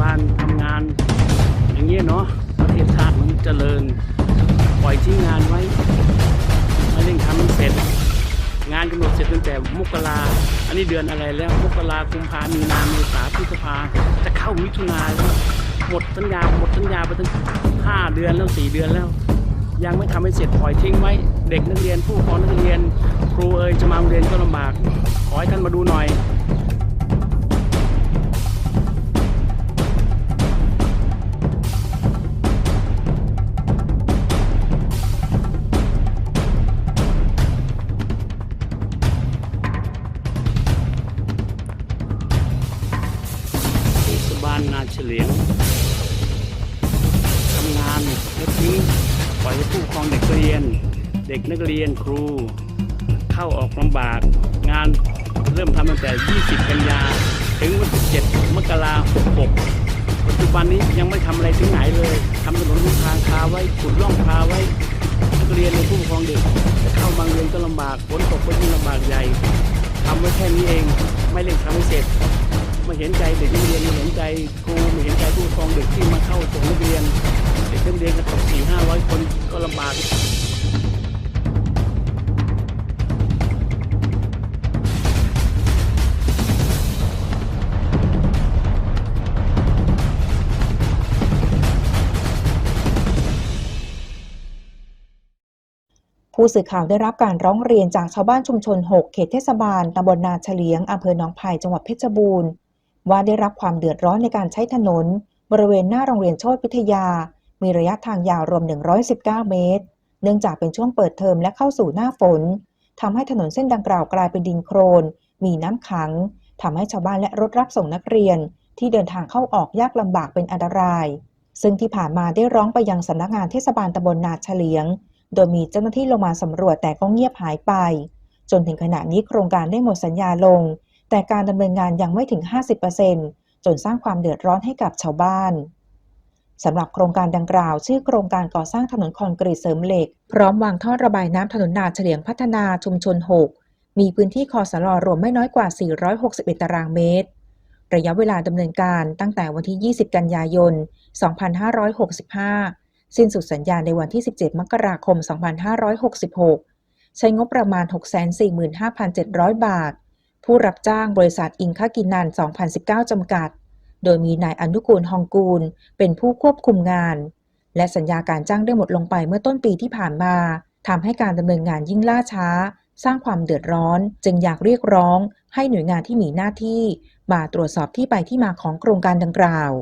บ้านทำงานอย่างเงี้ยเนาะประเทศชาติมันเจริญ ปล่อยทิ้งงานไว้ไม่เร่งทำเสร็จ งานกำหนดเสร็จตั้งแต่มกราอันนี้เดือนอะไรแล้วมกราคุมพามีนาเมษาพฤษภาจะเข้ามิถุนาแล้วหมดสัญญาหมดสัญญาไปตั้งห้าเดือนแล้วสี่เดือนแล้ว ยังไม่ทำให้เสร็จปล่อยทิ้งไว้ เด็กนักเรียนผู้ปกครองนักเรียน ครูเอ๋ยจะมาโรงเรียนก็ลำบากขอให้ท่านมาดูหน่อย เฉลียงทำงานแล้วทิ้งปล่อยให้ผู้ปกครองเด็กเรียน เด็กนักเรียนครู เข้าออกลำบาก งานเริ่มทำตั้งแต่ 20 กันยา ถึงวันที่7มกราคม66ปัจจุบันนี้ยังไม่ทำอะไรถึงไหนเลยทำถนนทางคาไว้ขุดร่องคาไว้นักเรียนในผู้ปกครองเด็กจะเข้าบางเรียนก็ลำบากฝนตกก็ยิ่งลำบากใหญ่ทำไว้แค่นี้เองไม่เร่งทำให้เสร็จ เห็นใจเด็กนักเรียนเห็นใจครูเห็นใจผู้ปกครองเด็กที่มาเข้าส่งนักเรียนเด็กนักเรียนกันตกสี่ห้าร้อยคนก็ลำบากผู้สื่อข่าวได้รับการร้องเรียนจากชาวบ้านชุมชน 6 เขตเทศบาล ตำบลนาเฉลียง อำเภอหนองไผ่ จังหวัดเพชรบูรณ์ ว่าได้รับความเดือดร้อนในการใช้ถนน บริเวณหน้าโรงเรียนโชติพิทยา มีระยะทางยาวรวม 119 เมตร เนื่องจากเป็นช่วงเปิดเทอมและเข้าสู่หน้าฝนทำให้ถนนเส้นดังกล่าวกลายเป็นดินโครน มีน้ำขังทำให้ชาวบ้านและรถรับส่งนักเรียน ที่เดินทางเข้าออกยากลำบากเป็นอันตราย ซึ่งที่ผ่านมาได้ร้องไปยังสำนักงานเทศบาลตำบลนาเฉลียง โดยมีเจ้าหน้าที่ลงมาสำรวจแต่ก็เงียบหายไป จนถึงขณะนี้โครงการได้หมดสัญญาลง แต่การดำเนินงานยังไม่ถึง 50%จนสร้างความเดือดร้อนให้กับชาวบ้านสำหรับโครงการดังกล่าว ชื่อโครงการก่อสร้างถนนคอนกรีตเสริมเหล็ก พร้อมวางท่อระบายน้ำถนนนาเฉลียงพัฒนาชุมชน 6 มีพื้นที่คอสลอรวมไม่น้อยกว่า 461 ตารางเมตร ระยะเวลาดำเนินการตั้งแต่วันที่ 20 กันยายน 2565 สิ้นสุดสัญญาในวันที่ 17 มกราคม 2566 ใช้งบประมาณ 645,700 บาท ผู้รับจ้างบริษัทอิงคากินัน 2019 จำกัด โดยมีนายอนุกูลฮองกูล เป็นผู้ควบคุมงาน และสัญญาการจ้างได้หมดลงไปเมื่อต้นปีที่ผ่านมาทำให้การดำเนินงานยิ่งล่าช้า สร้างความเดือดร้อน จึงอยากเรียกร้อง ให้หน่วยงานที่มีหน้าที่ มาตรวจสอบที่ไปที่มาของโครงการดังกล่าว